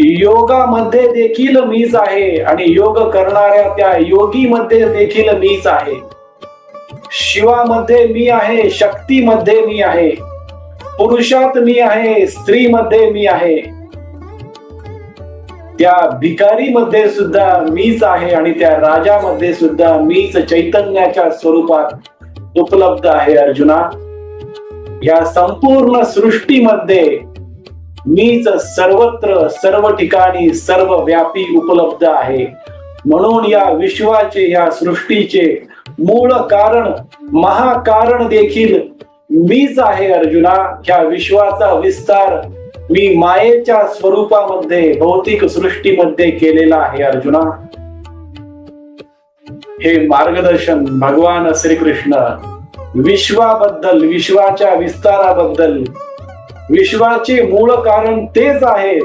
योगामध्ये देखील मीच आहे आणि योग करणाऱ्या त्या योगीमध्ये देखील मीच आहे. शिवामध्ये मी आहे शक्तीमध्ये मी आहे पुरुषात मी आहे स्त्रीमध्ये मी आहे. त्या भिकारीमध्ये सुद्धा मीच आहे आणि त्या राजामध्ये सुद्धा मीच चैतन्याच्या स्वरूपात उपलब्ध आहे अर्जुना. या संपूर्ण सृष्टीमध्ये मीच सर्वत्र सर्व ठिकाणी सर्व व्यापी उपलब्ध आहे. म्हणून या विश्वाचे या सृष्टीचे मूळ कारण महाकारण देखील मीच आहे अर्जुना. ह्या विश्वाचा विस्तार मी मायेच्या स्वरूपामध्ये भौतिक सृष्टीमध्ये केलेला आहे अर्जुना. हे मार्गदर्शन भगवान श्रीकृष्ण विश्वाबद्दल विश्वाच्या विस्ताराबद्दल विश्वाचे मूळ कारण तेच आहे.